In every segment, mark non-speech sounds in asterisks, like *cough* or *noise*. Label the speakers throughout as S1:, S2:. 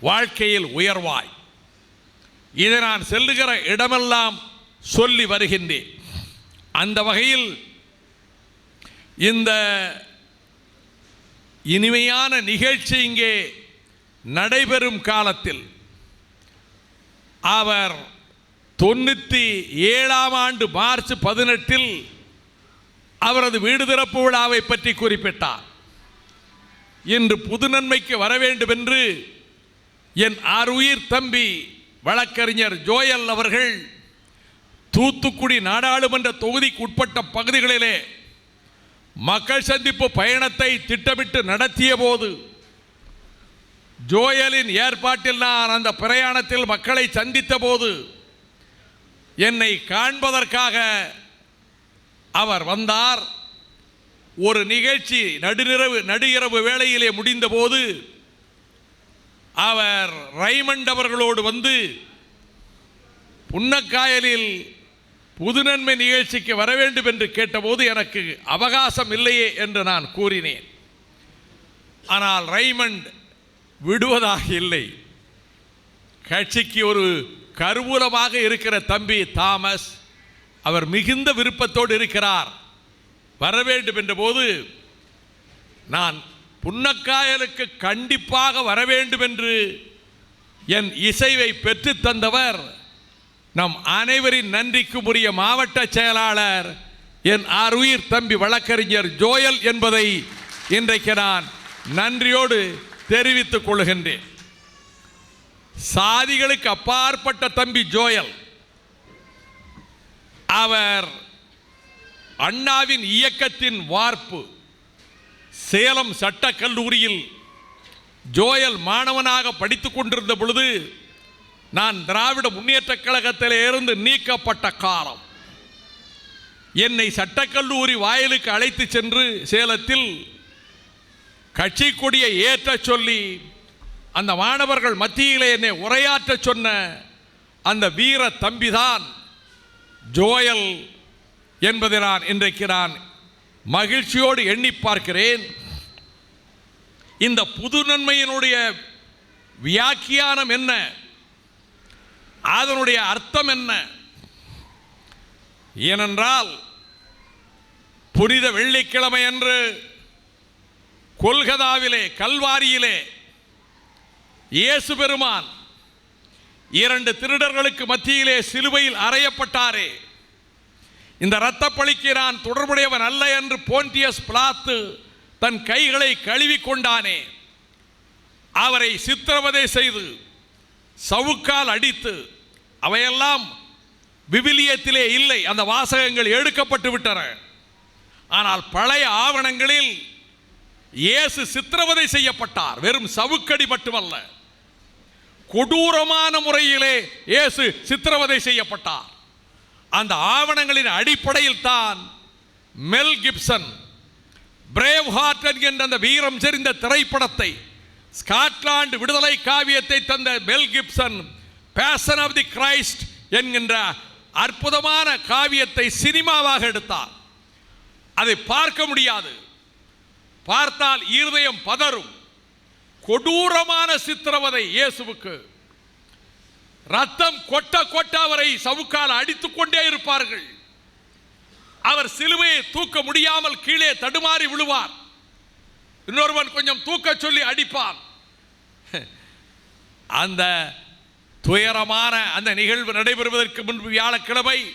S1: வாழ்க்கையில் உயர்வாய். இதை நான் செல்லுகிற இடமெல்லாம் சொல்லி வருகின்றேன். அந்த வகையில் இந்த இனிமையான நிகழ்ச்சி இங்கே நடைபெறும் காலத்தில் அவர் தொண்ணூற்றி ஏழாம் ஆண்டு மார்ச் பதினெட்டில் அவரது வீடு திறப்பு விழாவை பற்றி குறிப்பிட்டார். இன்று புது நன்மைக்கு வர வேண்டும் என்று என் ஆறுயிர் தம்பி வழக்கறிஞர் ஜோயல் அவர்கள் தூத்துக்குடி நாடாளுமன்ற தொகுதிக்கு உட்பட்ட பகுதிகளிலே மக்கள் சந்திப்பு பயணத்தை திட்டமிட்டு நடத்திய போது ஜோயலின் ஏற்பாட்டில் நான் அந்த பிரயாணத்தில் மக்களை சந்தித்த போது என்னை காண்பதற்காக அவர் வந்தார். ஒரு நிகழ்ச்சி நடுநிரவு நடுஇரவு வேளையிலே முடிந்தபோது அவர் ரைமண்ட் அவர்களோடு வந்து புன்னக்காயலில் புதுநன்மை நிகழ்ச்சிக்கு வர வேண்டும் என்று கேட்டபோது எனக்கு அவகாசம் இல்லையே என்று நான் கூறினேன். ஆனால் ரைமண்ட் விடுவதாக இல்லை. கட்சிக்கு ஒரு கருவூலமாக இருக்கிற தம்பி தாமஸ் அவர் மிகுந்த விருப்பத்தோடு இருக்கிறார். வர வேண்டும் என்ற போது நான் புன்னக்காயலுக்கு கண்டிப்பாக வர வேண்டும் என்று என் இசைவை பெற்று தந்தவர் நம் அனைவரின் நன்றிக்கு உரிய மாவட்ட செயலாளர் என் ஆறுயிர் தம்பி வழக்கறிஞர் ஜோயல் என்பதை இன்றைக்கு நான் நன்றியோடு தெரிவித்துக் கொள்கின்றேன். சாதிகளுக்கு அப்பாற்பட்ட தம்பி ஜோயல் அவர் அண்ணாவின் இயக்கத்தின் வார்ப்பு சேலம் சட்டக் கல்லூரியில் ஜோயல் மாணவனாக படித்து கொண்டிருந்த பொழுது நான் திராவிட முன்னேற்றக் கழகத்தில் இருந்து நீக்கப்பட்ட காலம். என்னை சட்டக்கல்லூரி வாயிலுக்கு அழைத்து சென்று சேலத்தில் கட்சி கொடியை ஏற்றச் சொல்லி அந்த மாணவர்கள் மத்தியிலே என்னை உரையாற்ற சொன்ன அந்த வீர தம்பிதான் ஜோயல் என்பதை நான் இன்றைக்கு நான் மகிழ்ச்சியோடு எண்ணி பார்க்கிறேன். இந்த புது நன்மையினுடைய வியாக்கியானம் என்ன? அதனுடைய அர்த்தம் என்ன? ஏனென்றால் புனித வெள்ளிக்கிழமை அன்று கொல்கதாவிலே கல்வாரியிலே இயேசு பெருமான் இரண்டு திருடர்களுக்கு மத்தியிலே சிலுவையில் அறையப்பட்டாரே. இந்த இரத்தப்பழிக்கு நான் தொடர்புடையவன் அல்ல என்று போன்டியஸ் பிளாத்து தன் கைகளை கழுவி கொண்டானே அவரை சித்திரவதை செய்து சவுக்கால் அடித்து அவையெல்லாம் விவிலியத்திலே இல்லை அந்த வாசகங்கள் எடுக்கப்பட்டு விட்டன. ஆனால் பழைய ஆவணங்களில் இயேசு சித்திரவதை செய்யப்பட்டார் வெறும் சவுக்கடி மட்டுமல்ல. கொடூரமான முறையிலே இயேசு சித்திரவதை செய்யப்பட்டார். அந்த ஆவணங்களின் அடிப்படையில் தான் மெல் கிப்சன் பிரேவ் ஹார்ட் என்கின்ற அந்த வீரம் செறிந்த திரைப்படத்தை ஸ்காட்லாந்து விடுதலை காவியத்தை தந்த Mel Gibson Passion of the Christ என்கின்ற அற்புதமான காவியத்தை சினிமாவாக எடுத்தார். அதை பார்க்க முடியாது. பார்த்தால் இருதயம் பதறும். கொடூரமான சித்திரவதை இயேசுவுக்கு. ரத்தம் கொட்ட கொட்ட அவரை சவுக்கால் அடித்துக் கொண்டே இருப்பார்கள். அவர் சிலுவையை தூக்க முடியாமல் கீழே தடுமாறி விழுவார். இன்னொருவன் கொஞ்சம் தூக்க சொல்லி அடிப்பான். *laughs* அந்த துயரமான அந்த நிகழ்வு நடைபெறுவதற்கு முன்பு வியாழக்கிழமை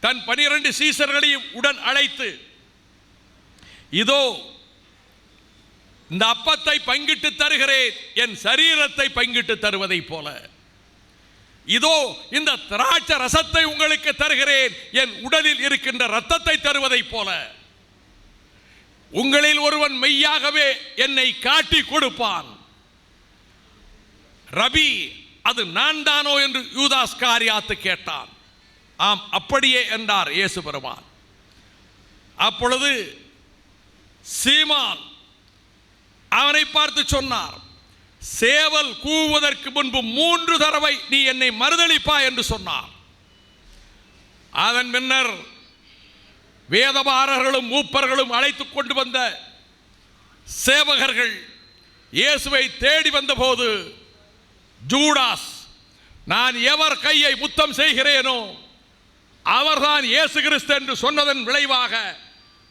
S1: தன் பனிரெண்டு சீசர்களையும் உடன் அழைத்து இதோ இந்த அப்பத்தை பங்கிட்டு தருகிறேன். என் சரீரத்தை பங்கிட்டு தருவதைப் போல. இதோ இந்த திராட்சை ரசத்தை உங்களுக்கு தருகிறேன். என் உடலில் இருக்கின்ற ரத்தத்தை தருவதைப் போல. உங்களில் ஒருவன் மெய்யாகவே என்னை காட்டி கொடுப்பான். ரபி அது நான் தானோ என்று யூதாஸ் காரியாத்து கேட்டான். ஆம் அப்படியே என்றார் இயேசு பெருமான். அப்பொழுது சீமான் அவனை பார்த்து சொன்னார் சேவல் கூவுவதற்கு முன்பு மூன்று தடவை நீ என்னை மறுதளிப்பா என்று சொன்னார் அதன் பின்னர் வேதபாரர்களும் மூப்பர்களும் அழைத்து கொண்டு வந்த சேவகர்கள் இயேசுவை தேடி வந்தபோது ஜூடாஸ் நான் எவர் கையை முத்தம் செய்கிறேனோ அவர்தான் இயேசு கிறிஸ்து என்று சொன்னதன் விளைவாக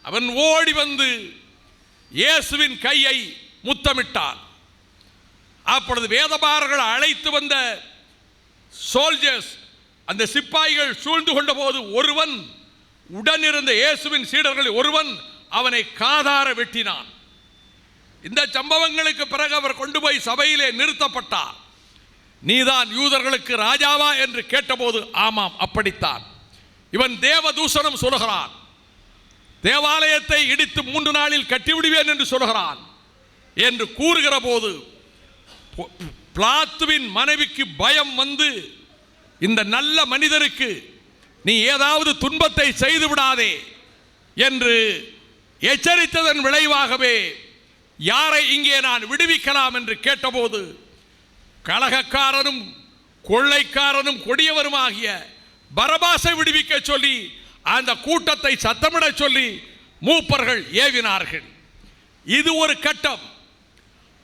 S1: அவன் ஓடி வந்து இயேசுவின் கையை முத்தமிட்டான். அப்பொழுது வேதபாரர்கள் அழைத்து வந்த சோல்ஜர்ஸ் அந்த சிப்பாய்கள் சூழ்ந்து கொண்ட போது ஒருவன் உடனிருந்த இயேசுவின் சீடர்களில் ஒருவன் அவனை காதார வெட்டினான். இந்த சம்பவங்களுக்கு பிறகு அவர் கொண்டு போய் சபையிலே நிறுத்தப்பட்டார். நீதான் யூதர்களுக்கு ராஜாவா என்று கேட்டபோது ஆமாம் அப்படித்தான். இவன் தேவதூஷணம் சொல்கிறான். தேவாலயத்தை இடித்து மூன்று நாளில் கட்டிவிடுவேன் என்று சொல்கிறான். என்று கூறுகிற போது பிளாத்துவின் மனைவிக்கு பயம் வந்து இந்த நல்ல மனிதருக்கு நீ ஏதாவது துன்பத்தை செய்து விடாதே என்று எச்சரித்ததன் விளைவாகவே யாரை இங்கே நான் விடுவிக்கலாம் என்று கேட்டபோது கலகக்காரனும் கொள்ளைக்காரனும் கொடியவருமாகிய பரபாசை விடுவிக்க சொல்லி அந்த கூட்டத்தை சத்தமிடச் சொல்லி மூப்பர்கள் ஏவினார்கள். இது ஒரு கட்டம்.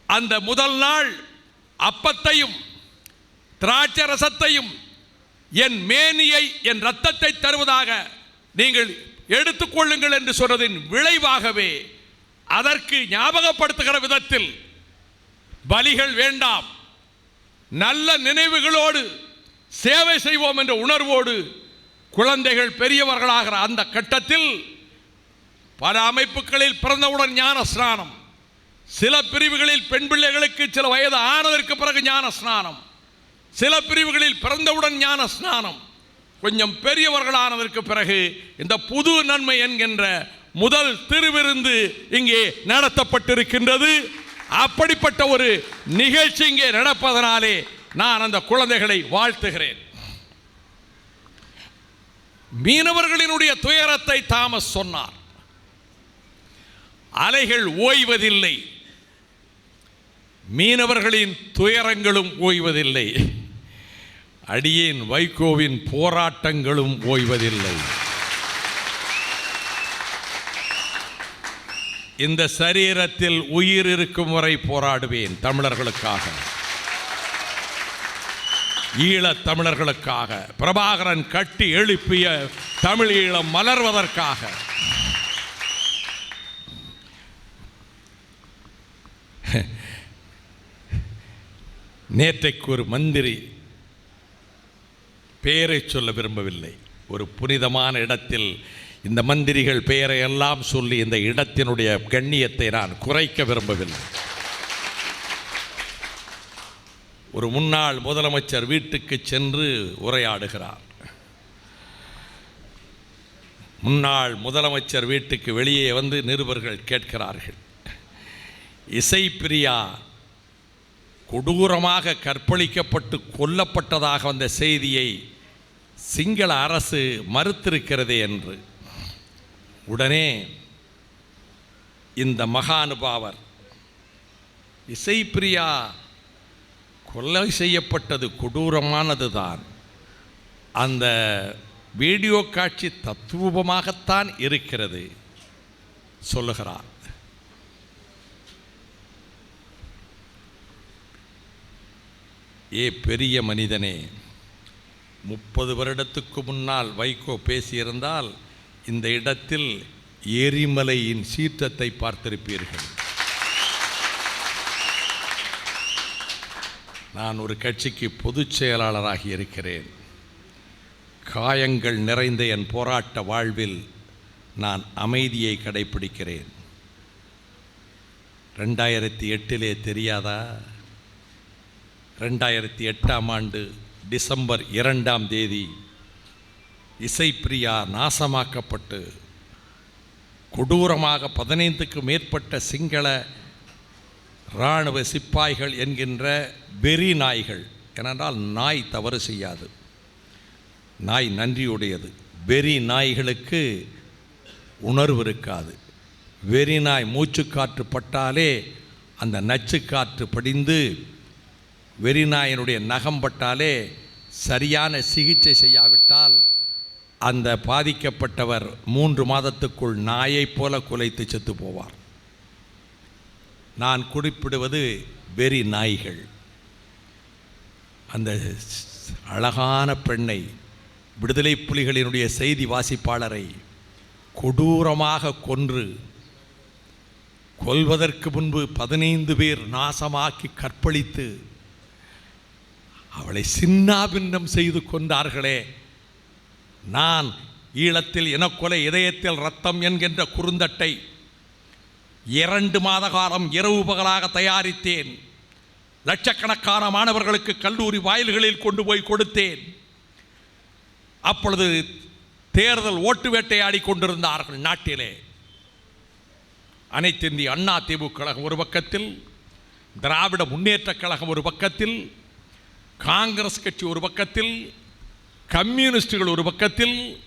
S1: அந்த முதல் நாள் அப்பத்தையும் திராட்சை ரசத்தையும் என் மேனியை என் ரத்தத்தை தருவதாக நீங்கள் எடுத்துக்கொள்ளுங்கள் என்று சொன்னதின் விளைவாகவே அதற்கு ஞாபகப்படுத்துகிற விதத்தில் பலிகள் வேண்டாம். நல்ல நினைவுகளோடு சேவை செய்வோம் என்ற உணர்வோடு குழந்தைகள் பெரியவர்களாகிற அந்த கட்டத்தில் பல அமைப்புகளில் பிறந்தவுடன் ஞான ஸ்நானம் சில பிரிவுகளில் பெண் பிள்ளைகளுக்கு சில வயது ஆனதற்கு பிறகு ஞான ஸ்நானம். சில பிரிவுகளில் பிறந்தவுடன் ஞான ஸ்நானம். கொஞ்சம் பெரியவர்களானதற்கு பிறகு இந்த புது நன்மை என்கின்ற முதல் திருவிருந்து இங்கே நடத்தப்பட்டிருக்கின்றது. அப்படிப்பட்ட ஒரு நிகழ்ச்சி இங்கே நடப்பதனாலே நான் அந்த குழந்தைகளை வாழ்த்துகிறேன். மீனவர்களினுடைய துயரத்தை தாமஸ் சொன்னார். அலைகள் ஓய்வதில்லை. மீனவர்களின் துயரங்களும் ஓய்வதில்லை. அடியேன் வைகோவின் போராட்டங்களும் ஓய்வதில்லை. இந்த சரீரத்தில் உயிர் இருக்கும் வரை போராடுவேன் தமிழர்களுக்காக. ஈழத் தமிழர்களுக்காக. பிரபாகரன் கட்டி எழுப்பிய தமிழ் ஈழம் மலர்வதற்காக. நேற்றைக்கு ஒரு மந்திரி பெயரை சொல்ல விரும்பவில்லை. ஒரு புனிதமான இடத்தில் இந்த மந்திரிகள் பெயரை எல்லாம் சொல்லி இந்த இடத்தினுடைய கண்ணியத்தை நான் குறைக்க விரும்பவில்லை. ஒரு முன்னாள் முதலமைச்சர் வீட்டுக்கு சென்று உரையாடுகிறார். முன்னாள் முதலமைச்சர் வீட்டுக்கு வெளியே வந்து நிருபர்கள் கேட்கிறார்கள். இசைப்பிரியா கொடூரமாக கற்பழிக்கப்பட்டு கொல்லப்பட்டதாக வந்த செய்தியை சிங்கள அரசு மறுத்திருக்கிறதே என்று. உடனே இந்த மகானுபாவர் இசைப்பிரியா கொலை செய்யப்பட்டது கொடூரமானது தான் அந்த வீடியோ காட்சி தத்துவமாகத்தான் இருக்கிறது சொல்லுகிறார். ஏ பெரிய மனிதனே முப்பது வருடத்துக்கு முன்னால் வைகோ பேசியிருந்தால் இந்த இடத்தில் எரிமலையின் சீற்றத்தை பார்த்திருப்பீர்கள். நான் ஒரு கட்சிக்கு பொதுச் செயலாளராகி இருக்கிறேன். காயங்கள் நிறைந்த என் போராட்ட வாழ்வில் நான் அமைதியை கடைப்பிடிக்கிறேன். ரெண்டாயிரத்தி எட்டிலே தெரியாதா? ரெண்டாயிரத்தி எட்டாம் ஆண்டு டிசம்பர் இரண்டாம் தேதி இசைப்பிரியா நாசமாக்கப்பட்டு கொடூரமாக பதினைந்துக்கு மேற்பட்ட சிங்கள இராணுவ சிப்பாய்கள் என்கின்ற வெறி நாய்கள் ஏனென்றால் நாய் தவறு செய்யாது. நாய் நன்றியுடையது. வெறி நாய்களுக்கு உணர்வு இருக்காது. வெறி நாய் மூச்சுக்காற்று பட்டாலே அந்த நச்சுக்காற்று படிந்து வெறிநாயனுடைய நகம் பட்டாலே சரியான சிகிச்சை செய்யாவிட்டால் அந்த பாதிக்கப்பட்டவர் மூன்று மாதத்துக்குள் நாயைப் போல குலைத்து செத்து போவார். நான் குறிப்பிடுவது வெறி நாய்கள். அந்த அழகான பெண்ணை விடுதலை புலிகளினுடைய செய்தி வாசிப்பாளரை கொடூரமாக கொன்று கொல்வதற்கு முன்பு பதினைந்து பேர் நாசமாக்கி கற்பழித்து அவளை சின்னாபின்னம் செய்து கொண்டார்களே. நான் ஈழத்தில் இனக்கொலை இதயத்தில் ரத்தம் என்கின்ற குறுந்தட்டை இரண்டு மாத காலம் இரவு பகலாக தயாரித்தேன். லட்சக்கணக்கான மாணவர்களுக்கு கல்லூரி வாயில்களில் கொண்டு போய் கொடுத்தேன். அப்பொழுது தேர்தல் ஓட்டு வேட்டையாடி கொண்டிருந்தார்கள் நாட்டிலே. அனைத்திந்திய அண்ணா திமுக கழகம் ஒரு பக்கத்தில் திராவிட முன்னேற்றக் கழகம் ஒரு பக்கத்தில் காங்கிரஸ் கட்சி ஒரு பக்கத்தில் கம்யூனிஸ்டுகள் ஒரு பக்கத்தில்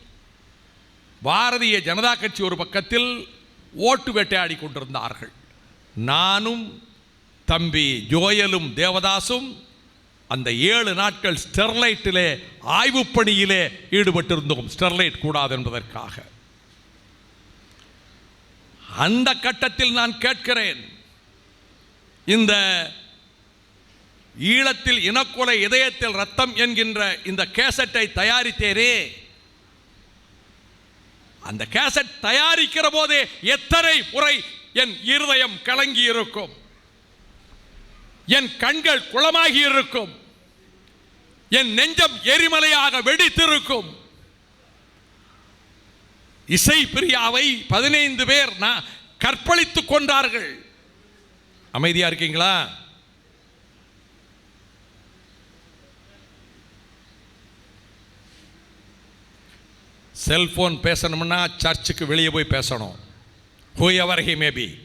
S1: பாரதிய ஜனதா கட்சி ஒரு பக்கத்தில் ஓட்டு வேட்டையாடி கொண்டிருந்தார்கள். நானும் தம்பி ஜோயலும் தேவதாசும் அந்த ஏழு நாட்கள் ஸ்டெர்லைட்டிலே ஆய்வுப் பணியிலே ஈடுபட்டிருந்தோம். ஸ்டெர்லைட் கூடாது என்பதற்காக. அந்த கட்டத்தில் நான் கேட்கிறேன் இந்த ஈழத்தில் இனக்கொலை இதயத்தில் ரத்தம் என்கின்ற இந்த கேசட்டை தயாரித்தேரே? அந்த கேசட் தயாரிக்கிற போதே எத்தனை முறை என் இருதயம் கலங்கி இருக்கும் என் கண்கள் குளமாகி இருக்கும் என் நெஞ்சம் எரிமலையாக வெடித்திருக்கும். இசை பிரியாவை பதினைந்து பேர் நான் கற்பழித்துக் கொண்டார்கள். அமைதியா இருக்கீங்களா? செல்ஃபோன் பேசணும்னா சர்ச்சுக்கு வெளியே போய் பேசணும். ஹூய் அவர் ஹி மேபி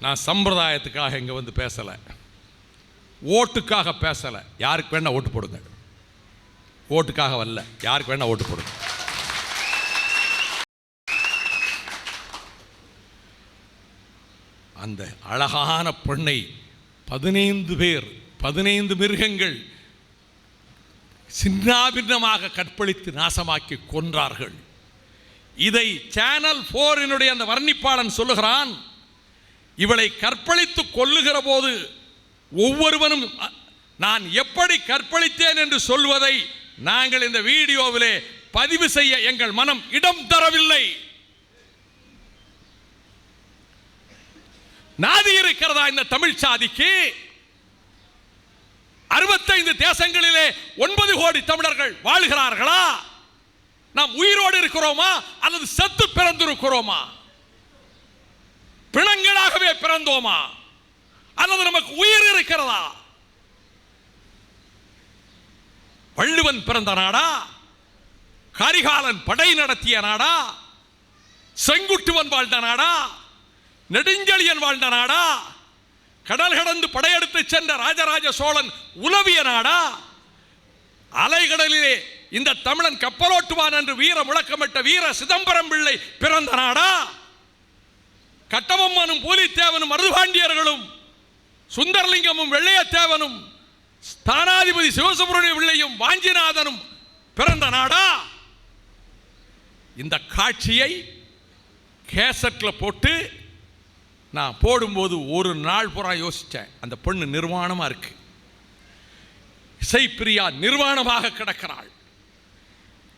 S1: நான் சம்பிரதாயத்துக்காக இங்கே வந்து பேசலை. ஓட்டுக்காக பேசலை. யாருக்கு வேணால் ஓட்டு போடுங்க. ஓட்டுக்காக வரல. யாருக்கு வேணால் ஓட்டு போடுங்க. அந்த அழகான பெண்ணை பதினைந்து பேர் பதினைந்து மிருகங்கள் சின்னாபின்னமாக கற்பழித்து நாசமாக்கி கொன்றார்கள். இதை சேனல் போரினுடைய அந்த வர்ணிப்பாளன் சொல்லுகிறான் இவளை கற்பழித்து கொல்லுகிற போது ஒவ்வொருவனும் நான் எப்படி கற்பழித்தேன் என்று சொல்வதை நாங்கள் இந்த வீடியோவிலே பதிவு செய்ய எங்கள் மனம் இடம் தரவில்லை. நாதி இருக்கிறதா இந்த தமிழ் சாதிக்கு? அறுபத்தைந்து தேசங்களிலே ஒன்பது கோடி தமிழர்கள் வாழ்கிறார்களா? நாம் உயிரோடு இருக்கிறோமா? அல்லது செத்து பிறந்திருக்கிறோமா? பிணங்களாகவே பிறந்தோமா? அல்லது நமக்கு உயிர் இருக்கிறதா? வள்ளுவன் பிறந்த நாடா? கரிகாலன் படை நடத்திய நாடா? செங்குட்டுவன் வாழ்ந்த நாடா? நெடுஞ்செழியன் வாழ்ந்த நாடா? கடல் கடந்து படையெடுத்து சென்ற ராஜராஜ சோழன் உலவிய நாடா? அலைகடலிலே இந்த தமிழன் கப்பலோட்டுவான் என்று வீர முழக்கமிட்ட வீர சிதம்பரம் பிள்ளை பிறந்த நாடா? கட்டபொம்மனும் பூலித்தேவனும் மருதுபாண்டியர்களும் சுந்தரலிங்கமும் வெள்ளையத்தேவனும் ஸ்தானாதிபதி சிவசுப்ரமணிய பிள்ளையும் வாஞ்சிநாதனும் பிறந்த நாடா? இந்த காட்சியை கேசட்ல போட்டு நான் போடும்போது ஒரு நாள் பூரா யோசித்தேன் அந்த பொண்ணு நிர்வாணமாக இருக்கு. இசைப்பிரியா நிர்வாணமாக கிடக்கிறாள்.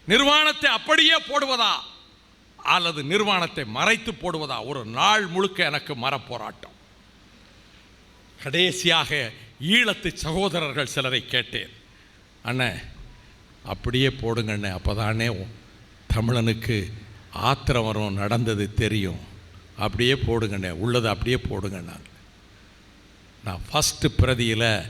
S1: நிர்வாணத்தை அப்படியே போடுவதா? அல்லது நிர்வாணத்தை மறைத்து போடுவதா? ஒரு நாள் முழுக்க எனக்கு மரப்போராட்டம். கடைசியாக ஈழத்து சகோதரர்கள் சிலரை கேட்டேன். அண்ணே அப்படியே போடுங்கண்ணே அப்போதானே தமிழனுக்கு ஆத்திரம் வரும் நடந்தது தெரியும். அப்படியே போடுங்கண்ணே. உள்ளதை அப்படியே போடுங்கண்ணா. நான் ஃபஸ்ட்டு பிரதியில்